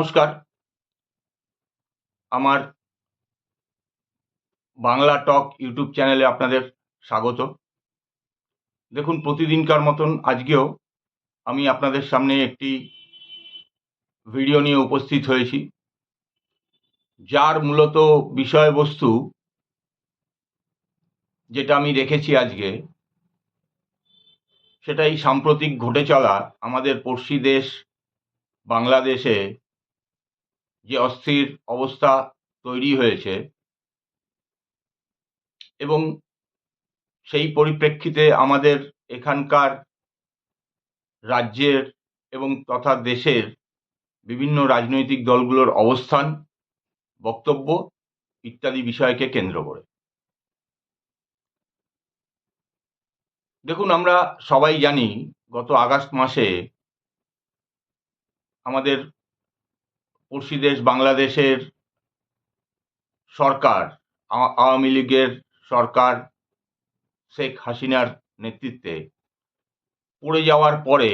নমস্কার। আমার বাংলা টক ইউটিউব চ্যানেলে আপনাদের স্বাগত। দেখুন, প্রতিদিনকার মতন আজকেও আমি আপনাদের সামনে একটি ভিডিও নিয়ে উপস্থিত হয়েছি, যার মূলত বিষয়বস্তু যেটা আমি রেখেছি আজকে, সেটাই সাম্প্রতিক ঘটে চলা আমাদের পড়শি দেশ বাংলাদেশে যে অস্থির অবস্থা তৈরি হয়েছে এবং সেই পরিপ্রেক্ষিতে আমাদের এখানকার রাজ্যের এবং তথা দেশের বিভিন্ন রাজনৈতিক দলগুলোর অবস্থান, বক্তব্য ইত্যাদি বিষয়কে কেন্দ্র করে। দেখুন, আমরা সবাই জানি গত আগস্ট মাসে আমাদের পড়শি দেশ বাংলাদেশের সরকার আওয়ামী লীগের সরকার শেখ হাসিনার নেতৃত্বে পড়ে যাওয়ার পরে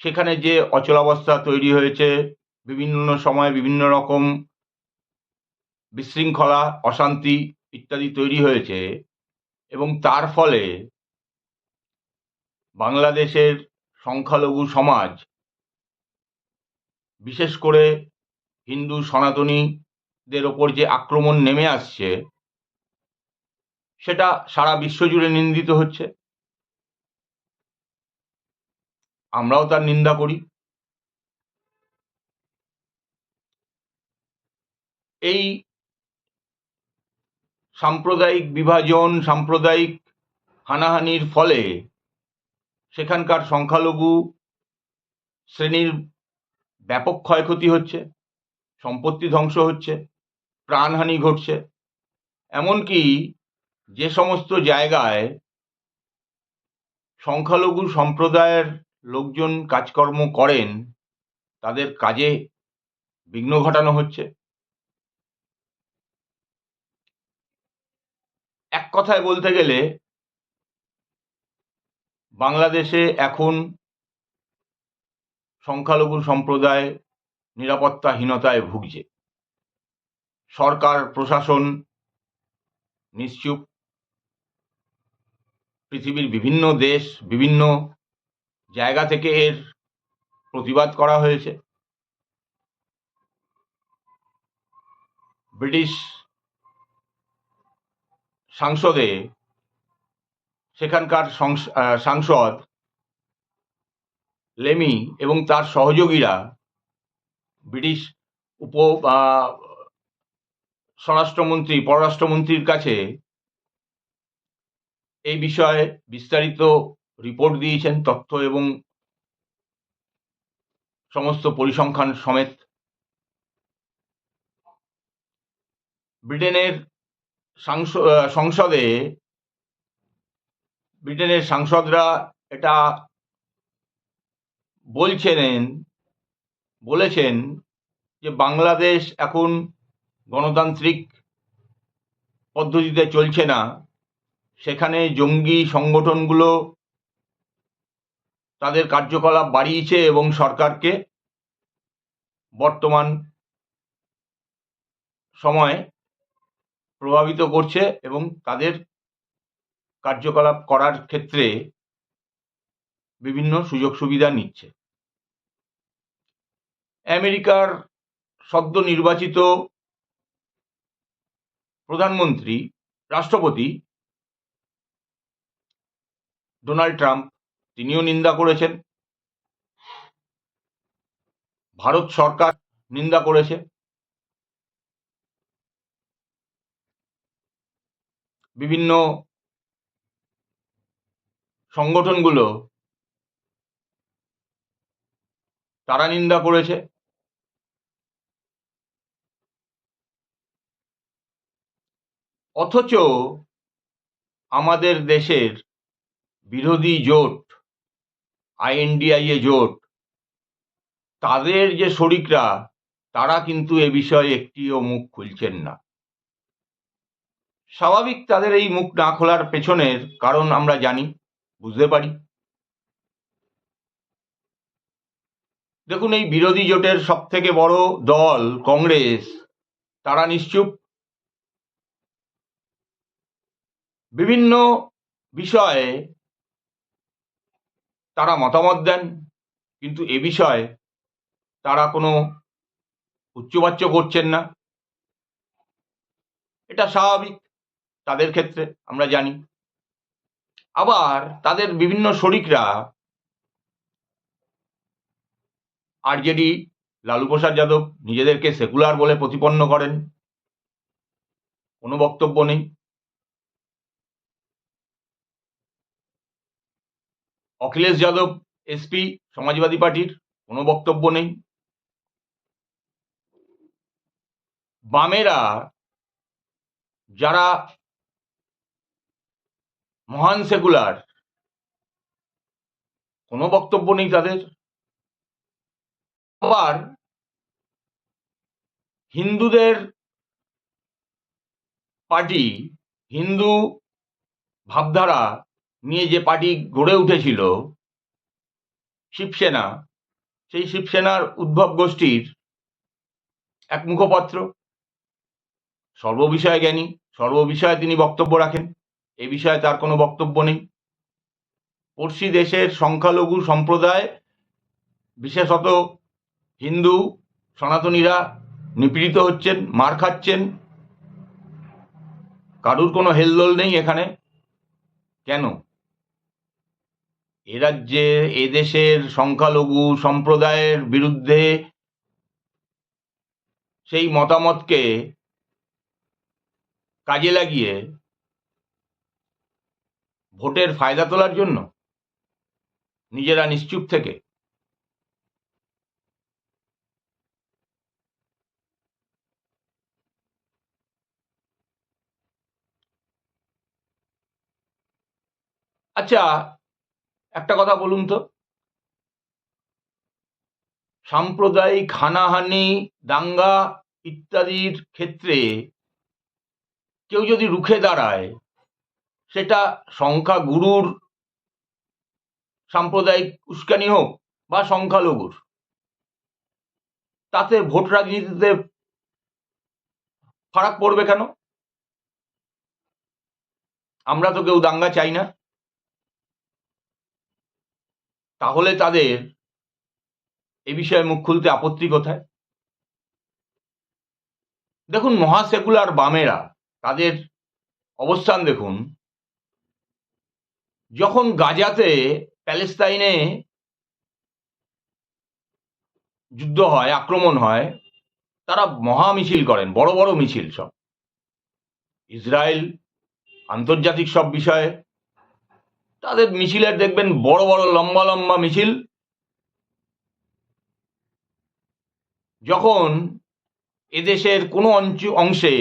সেখানে যে অচলাবস্থা তৈরি হয়েছে, বিভিন্ন সময় বিভিন্ন রকম বিশৃঙ্খলা, অশান্তি ইত্যাদি তৈরি হয়েছে এবং তার ফলে বাংলাদেশের সংখ্যালঘু সমাজ বিশেষ করে হিন্দু সনাতনীদের ওপর যে আক্রমণ নেমে আসছে, সেটা সারা বিশ্বজুড়ে নিন্দিত হচ্ছে। আমরাও তার নিন্দা করি। এই সাম্প্রদায়িক বিভাজন, সাম্প্রদায়িক হানাহানির ফলে সেখানকার সংখ্যালঘু শ্রেণির ব্যাপক ক্ষয়ক্ষতি হচ্ছে, সম্পত্তি ধ্বংস হচ্ছে, প্রাণহানি ঘটছে। এমনকি যে সমস্ত জায়গায় সংখ্যালঘু সম্প্রদায়ের লোকজন কাজকর্ম করেন, তাদের কাজে বিঘ্ন ঘটানো হচ্ছে। এক কথায় বলতে গেলে, বাংলাদেশে এখন সংখ্যালঘু সম্প্রদায় নিরাপত্তাহীনতায় ভুগছে। সরকার, প্রশাসন নিশ্চুপ। পৃথিবীর বিভিন্ন দেশ, বিভিন্ন জায়গা থেকে এর প্রতিবাদ করা হয়েছে। ব্রিটিশ সাংসদে সেখানকার সংস- সাংসদ লেমি এবং তার সহযোগীরা ব্রিটিশ উপ স্বরাষ্ট্রমন্ত্রী, পররাষ্ট্রমন্ত্রীর কাছে এই বিষয়ে বিস্তারিত রিপোর্ট দিয়েছেন, তথ্য এবং সমস্ত পরিসংখ্যান সমেত। ব্রিটেনের সাংস- সংসদে ব্রিটেনের সাংসদরা এটা বলছেন বলেছেন যে বাংলাদেশ এখন গণতান্ত্রিক পদ্ধতিতে চলছে না। সেখানে জঙ্গি সংগঠনগুলো তাদের কার্যকলাপ বাড়িয়েছে এবং সরকারকে বর্তমান সময়ে প্রভাবিত করছে এবং তাদের কার্যকলাপ করার ক্ষেত্রে বিভিন্ন সুযোগ সুবিধা নিচ্ছে। আমেরিকার সদ্য নির্বাচিত প্রধানমন্ত্রী, রাষ্ট্রপতি ডোনাল্ড ট্রাম্প, তিনিও নিন্দা করেছেন। ভারত সরকার নিন্দা করেছে। বিভিন্ন সংগঠনগুলো তারা নিন্দা করেছে? অথচ আমাদের দেশের বিরোধী জোট আইএনডিআইএ জোট, তাদের যে শরিকরা, তারা কিন্তু এ বিষয়ে একটিও মুখ খুলছেন না। স্বাভাবিক তাদের এই মুখ না খোলার পেছনের কারণ আমরা জানি, বুঝতে পারি। দেখুন, এই বিরোধী জোটের সব থেকে বড় দল কংগ্রেস, তারা নিশ্চুপ। বিভিন্ন বিষয়ে তারা মতামত দেন, কিন্তু এ বিষয়ে তারা কোনো উচ্চবাচ্য করছেন না। এটা স্বাভাবিক তাদের ক্ষেত্রে, আমরা জানি। আবার তাদের বিভিন্ন শরিকরা আরজেডি, লালু প্রসাদ যাদব নিজেদেরকে সেকুলার বলে প্রতিপন্ন করেন। কোনো বক্তব্য নেই। অখিলেশ যাদব এসপি সমাজবাদী পার্টির, কোনো বক্তব্য নেই। বামেরা যারা মহান সেকুলার, কোনো বক্তব্য নেই তাদের। আবার হিন্দুদের পার্টি, হিন্দু ভাবধারা নিয়ে যে পার্টি গড়ে উঠেছিল, শিবসেনা, সেই শিবসেনার উদ্ভব গোষ্ঠীর এক মুখপাত্র, সর্ববিষয়ে জ্ঞানী, সর্ববিষয়ে তিনি বক্তব্য রাখেন, এ বিষয়ে তার কোনো বক্তব্য নেই। পড়শি দেশের সংখ্যালঘু সম্প্রদায়, বিশেষত হিন্দু সনাতনীরা নিপীড়িত হচ্ছেন, মার খাচ্ছেন। কারুর কোনো হেলদোল নেই এখানে। কেন? এ রাজ্যে এদেশের সংখ্যালঘু সম্প্রদায়ের বিরুদ্ধে সেই মতামতকে কাজে লাগিয়ে ভোটের ফায়দা তোলার জন্য নিজেরা নিশ্চুপ থেকে আচ্ছা একটা কথা বলুন তো। সাম্প্রদায়িক হানাহানি, দাঙ্গা ইত্যাদির ক্ষেত্রে কেউ যদি রুখে দাঁড়ায়, সেটা সংখ্যা গুরুর, সাম্প্রদায়িক উস্কানি হোক বা সংখ্যালঘুর। তাতে ভোট রাজনীতিতে ফারাক পড়বে কেন? আমরা তো কেউ দাঙ্গা চাই না। তাহলে তাদের এ বিষয়ে মুখ খুলতে আপত্তি কোথায়? দেখুন মহাসেকুলার বামেরা, তাদের অবস্থান দেখুন। যখন গাজাতে প্যালেস্তাইনে যুদ্ধ হয়, আক্রমণ হয়, তারা মহা মিছিল করেন, বড় বড় মিছিল সব। ইসরায়েল আন্তর্জাতিক সব বিষয়ে তাদের মিছিলের দেখবেন বড় বড় লম্বা লম্বা মিছিল। যখন এদেশের কোনো অঞ্চ, অংশে,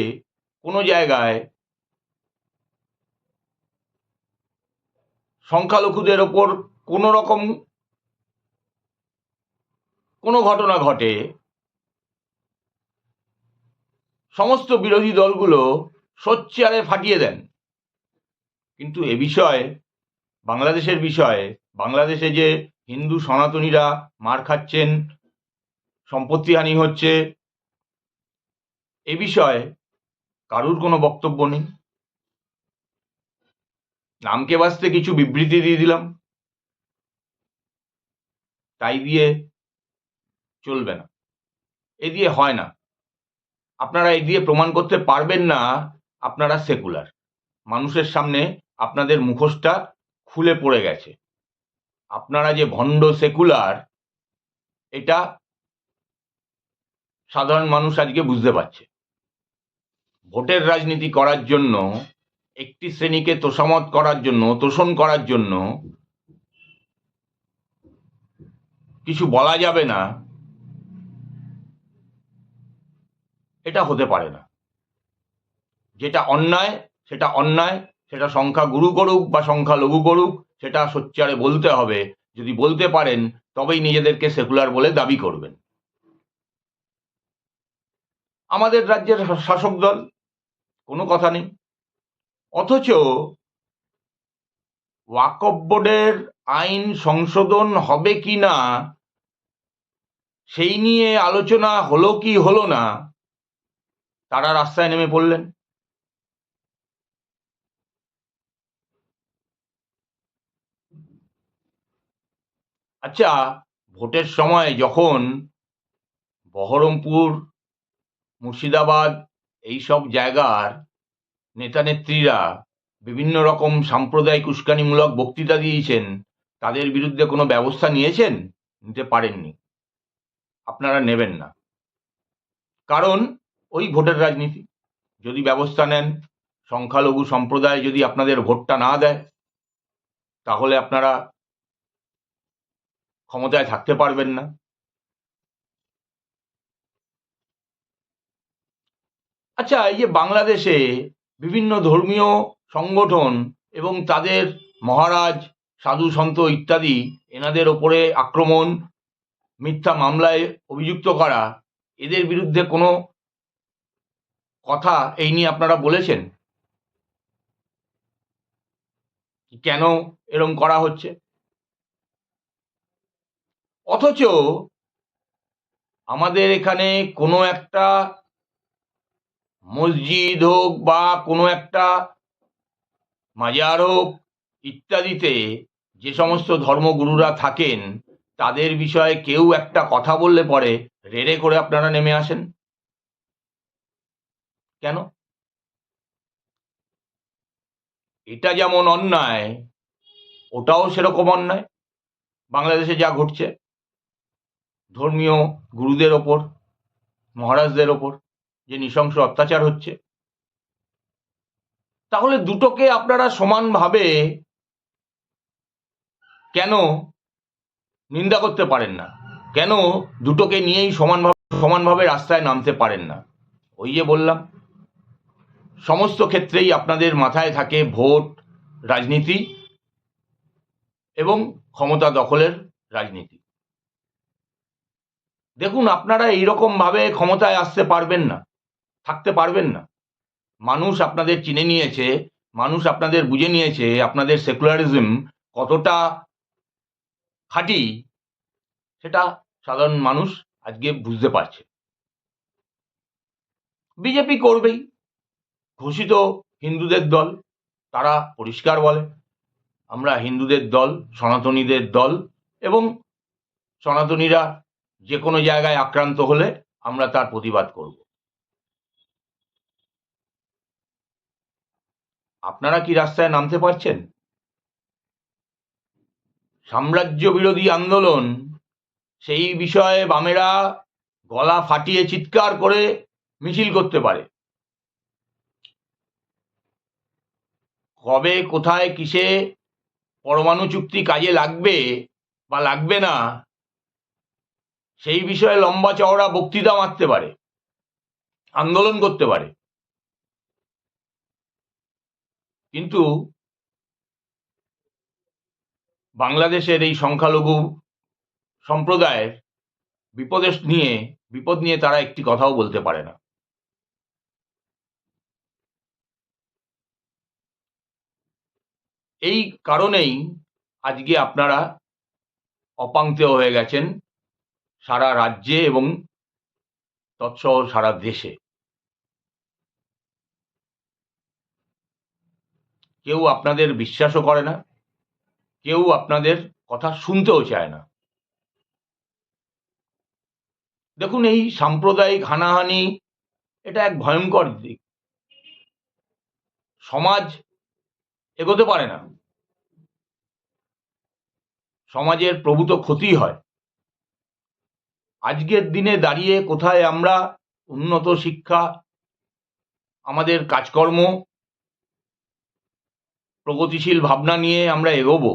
কোনো জায়গায় সংখ্যালঘুদের ওপর কোনো রকম কোনো ঘটনা ঘটে, সমস্ত বিরোধী দলগুলো সোচ্চারে ফাটিয়ে দেন। কিন্তু এ বিষয়ে বাংলাদেশের বিষয়ে, বাংলাদেশে যে হিন্দু সনাতনীরা মার খাচ্ছেন সম্পত্তিহানি হচ্ছে, এ বিষয়ে কারুর কোনো বক্তব্য নেই। নামকে বাঁচতে কিছু বিবৃতি দিয়ে দিলাম। তাই দিয়ে চলবে না। এ দিয়ে হয় না। আপনারা এ দিয়ে প্রমাণ করতে পারবেন না, আপনারা সেকুলার। মানুষের সামনে আপনাদের মুখোশটা খুলে পড়ে গেছে। আপনারা যে ভণ্ড সেকুলার, এটা সাধারণ মানুষ আজকে বুঝতে পারছে। ভোটের রাজনীতি করার জন্য, একটি শ্রেণীকে তোষামত করার জন্য, তোষণ করার জন্য কিছু বলা যাবে না। এটা হতে পারে না। যেটা অন্যায়, সেটা অন্যায় সেটা সংখ্যা গুরু করুক বা সংখ্যা লঘু করুক, সেটা সোচ্চারে বলতে হবে। যদি বলতে পারেন, তবেই নিজেদেরকে সেকুলার বলে দাবি করবেন। আমাদের রাজ্যের শাসক দল, কোনো কথা নেই। অথচ ওয়াকফ বোর্ডের আইন সংশোধন হবে কি না, সেই নিয়ে আলোচনা হলো কি হলো না, তারা রাস্তায় নেমে পড়লেন। আচ্ছা ভোটের সময় যখন বহরমপুর, মুর্শিদাবাদ এই সব জায়গার নেতানেত্রীরা বিভিন্ন রকম সাম্প্রদায়িক উস্কানিমূলক বক্তৃতা দিয়েছেন, তাদের বিরুদ্ধে কোনো ব্যবস্থা নিয়েছেন? নিতে পারেননি। আপনারা নেবেন না। কারণ ওই ভোটের রাজনীতি। যদি ব্যবস্থা নেন, সংখ্যালঘু সম্প্রদায় যদি আপনাদের ভোটটা না দেয়, তাহলে আপনারা ক্ষমতায় থাকতে পারবেন না। আচ্ছা এই যে বাংলাদেশে বিভিন্ন ধর্মীয় সংগঠন এবং তাদের মহারাজ, সাধু, সন্ত ইত্যাদি এনাদের ওপরে আক্রমণ, মিথ্যা মামলায় অভিযুক্ত করা, এদের বিরুদ্ধে কোনো কথা এই নিয়ে আপনারা বলেছেন? কেন এরম করা হচ্ছে? অথচ আমাদের এখানে কোনো একটা মসজিদ হোক বা কোনো একটা মাজার হোক ইত্যাদিতে যে সমস্ত ধর্মগুরুরা থাকেন, তাদের বিষয়ে কেউ একটা কথা বললে পরে রেড়ে করে আপনারা নেমে আসেন? কেন? এটা যেমন অন্যায়, ওটাও সেরকম অন্যায়? বাংলাদেশে যা ঘটছে? ধর্মীয় গুরুদের ওপর, মহারাজদের ওপর যে নৃশংস অত্যাচার হচ্ছে, তাহলে দুটোকে আপনারা সমানভাবে কেন নিন্দা করতে পারেন না? কেন দুটোকে নিয়েই সমানভাবে সমানভাবে রাস্তায় নামতে পারেন না? ওই যে বললাম, সমস্ত ক্ষেত্রেই আপনাদের মাথায় থাকে ভোট, রাজনীতি এবং ক্ষমতা দখলের রাজনীতি। দেখুন, আপনারা এইরকম ভাবে ক্ষমতায় আসতে পারবেন না, থাকতে পারবেন না। মানুষ আপনাদের চিনে নিয়েছে, মানুষ আপনাদের বুঝে নিয়েছে, আপনাদের সেকুলারিজম কতটা খাঁটি, সেটা সাধারণ মানুষ আজকে বুঝতে পারছে। বিজেপি করবেই, ঘোষিত হিন্দুদের দল, তারা পরিষ্কার বলে, আমরা হিন্দুদের দল, সনাতনীদের দল, এবং সনাতনীরা যে কোনো জায়গায় আক্রান্ত হলে আমরা তার প্রতিবাদ করব। আপনারা কি রাস্তায় নামতে পারছেন? সাম্রাজ্য বিরোধী আন্দোলন, সেই বিষয়ে বামেরা গলা ফাটিয়ে চিৎকার করে মিছিল করতে পারে। কবে, কোথায়, কিসে পরমাণু চুক্তি কাজে লাগবে বা লাগবে না সেই বিষয়ে লম্বা চওড়া বক্তৃতা মারতে পারে, আন্দোলন করতে পারে। কিন্তু বাংলাদেশের এই সংখ্যালঘু সম্প্রদায়ের বিপদের নিয়ে, বিপদ নিয়ে তারা একটি কথাও বলতে পারে না। এই কারণেই আজকে আপনারা অপাংক্তেয় হয়ে গেছেন। সারা রাজ্যে এবং তৎসহ সারা দেশে। কেউ আপনাদের বিশ্বাসও করে না, কেউ আপনাদের কথা শুনতেও চায় না। দেখুন, এই সাম্প্রদায়িক হানাহানি, এটা এক ভয়ঙ্কর দিক। সমাজ এগোতে পারে না। সমাজের প্রভূত ক্ষতি হয়। আজকের দিনে দাঁড়িয়ে কোথায় আমরা উন্নত শিক্ষা, আমাদের কাজকর্ম, প্রগতিশীল ভাবনা নিয়ে আমরা এগোবো?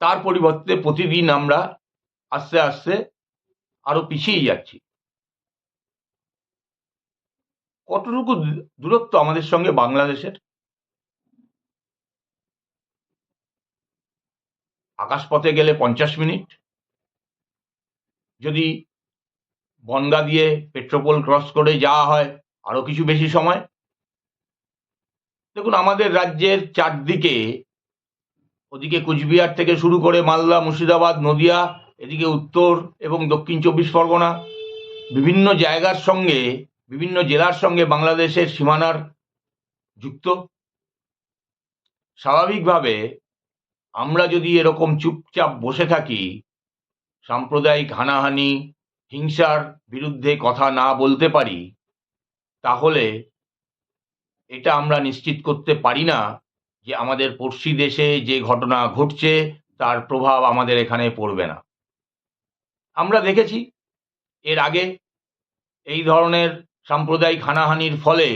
তার পরিবর্তে প্রতিদিন আমরা আস্তে আস্তে আরও পিছিয়ে যাচ্ছি। কতটুকু দূরত্ব আমাদের সঙ্গে বাংলাদেশের? আকাশপথে গেলে পঞ্চাশ মিনিট। যদি বনগা দিয়ে পেট্রোপোল ক্রস করে যাওয়া হয় আরও কিছু বেশি সময়। দেখুন, আমাদের রাজ্যের চারদিকে, ওদিকে কুচবিহার থেকে শুরু করে মালদা, মুর্শিদাবাদ, নদিয়া, এদিকে উত্তর এবং দক্ষিণ চব্বিশ পরগনা, বিভিন্ন জায়গার সঙ্গে, বিভিন্ন জেলার সঙ্গে বাংলাদেশের সীমানার যুক্ত। স্বাভাবিকভাবে আমরা যদি এরকম চুপচাপ বসে থাকি, সাম্প্রদায়িক হানাহানি, হিংসার বিরুদ্ধে কথা না বলতে পারি, তাহলে এটা আমরা নিশ্চিত করতে পারি না যে আমাদের পড়শি দেশে যে ঘটনা ঘটছে, তার প্রভাব আমাদের এখানে পড়বে না। আমরা দেখেছি, এর আগে এই ধরনের সাম্প্রদায়িক হানাহানির ফলে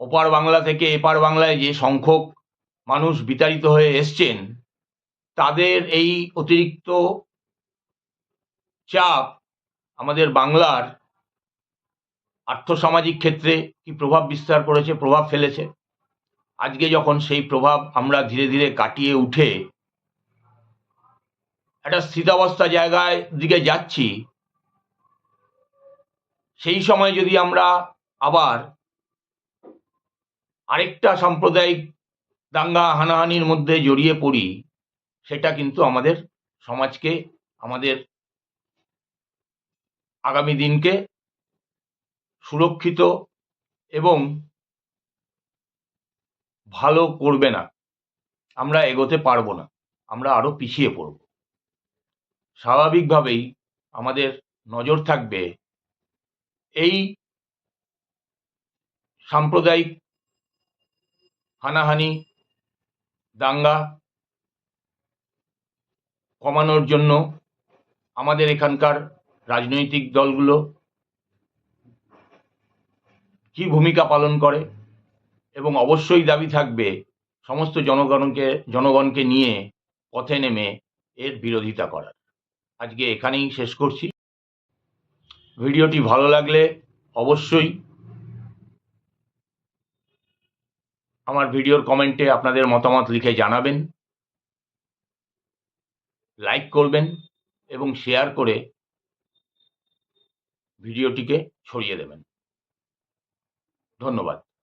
ওপার বাংলা থেকে এপার বাংলায় যে সংখ্যক মানুষ বিতাড়িত হয়ে এসছেন, তাদের এই অতিরিক্ত চাপ আমাদের বাংলার আর্থসামাজিক ক্ষেত্রে কি প্রভাব বিস্তার করেছে, প্রভাব ফেলেছে? আজকে যখন সেই প্রভাব আমরা ধীরে ধীরে কাটিয়ে উঠে একটা স্থিতাবস্থা জায়গায় দিকে যাচ্ছি, সেই সময় যদি আমরা আবার আরেকটা সাম্প্রদায়িক দাঙ্গা হানাহানির মধ্যে জড়িয়ে পড়ি, সেটা কিন্তু আমাদের সমাজকে, আমাদের আগামী দিনকে সুরক্ষিত এবং ভালো করবে না। আমরা এগোতে পারব না, আমরা আরও পিছিয়ে পড়ব। স্বাভাবিকভাবেই আমাদের নজর থাকবে এই সাম্প্রদায়িক হানাহানি দাঙ্গা কমানোর জন্য আমাদের এখানকার রাজনৈতিক দলগুলো কি ভূমিকা পালন করে এবং অবশ্যই দাবি থাকবে সমস্ত জনগণকে জনগণকে নিয়ে পথে নেমে এর বিরোধিতা করার। আজকে এখানেই শেষ করছি। ভিডিওটি ভালো লাগলে অবশ্যই আমার ভিডিওর কমেন্টে আপনাদের মতামত লিখে জানাবেন। লাইক করবেন এবং শেয়ার করে ভিডিওটিকে ছড়িয়ে দেবেন। ধন্যবাদ।